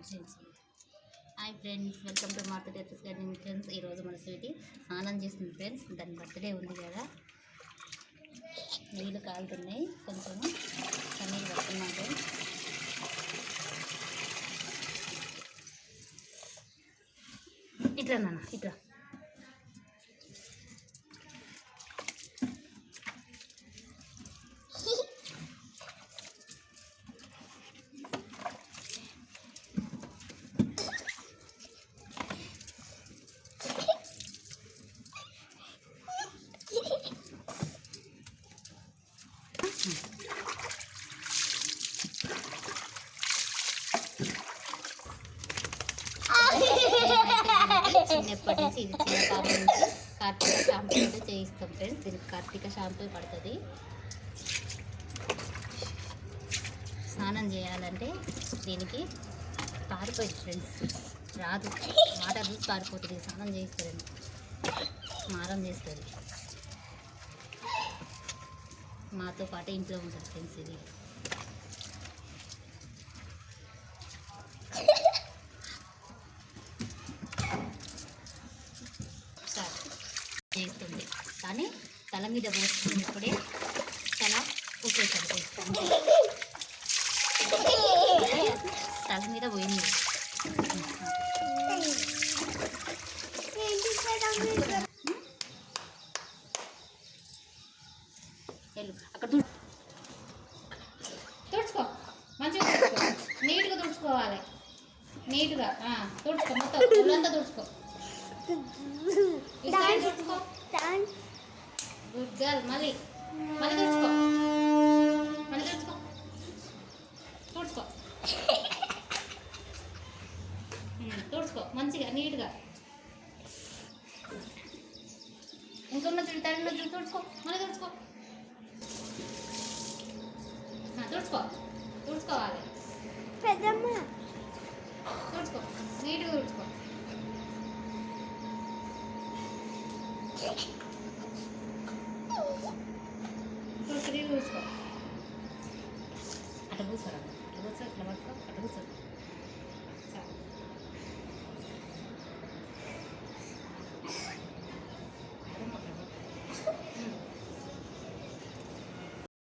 Hi friends welcome to మార్త టెట్రస్ garden friends ఈరోజు మన స్వీటీ స్నానం చేస్తుంది ఫ్రెండ్స్ దాని బర్త్డే ఉంది కదా. నీళ్ళు కాలుతున్నాయి. కొంచెం పన్నీరు పడుతున్నాం ఫ్రెండ్స్ ఇట్లా నాన్న ఇట్లా చిన్నప్పటి నుంచి ఇది చిన్న పాప నుంచి కార్తీక షాంపూ అయితే చేయిస్తాం ఫ్రెండ్స్. దీనికి కార్తీక షాంపూ పడుతుంది. స్నానం చేయాలంటే దీనికి పారిపోయింది ఫ్రెండ్స్. రాదు. వాటర్ చూసి పారిపోతుంది. స్నానం చేస్తారని స్నానం చేస్తుంది మాతో పాటు ఇంట్లో ఉంటుంది ఫ్రెండ్స్ ఇది. తల మీద పోసుకున్నప్పుడే తల ఊపేసాడు తల మీద పోయింది. అక్కడ తుడుచుకో. మంచిగా తుడుచుకో. నీట్గా తుడుచుకోవాలి. నీట్గా. తుడుచుకో మొత్తం. ఒళ్ళంతా తుడుచుకో. తుడుచుకో. గుడ్ గర్ల్ మళ్ళీ మళ్ళీ తుడుచుకో మళ్ళీ తుడుచుకో తుడుచుకో తుడుచుకో మంచిగా నీట్గా. ఇంకొన్న చుట్టూ తడిన చుట్టూ తుడుచుకో మళ్ళీ తుడుచుకో తుడుచుకో తుడుచుకోవాలి పెద్దమ్మ. తుడుచుకో నీట్గా తుడుచుకో చూసుకో అటు కూర్చోరా అటు కూర్చో ఇట్లా పట్టుకో అటు కూర్చో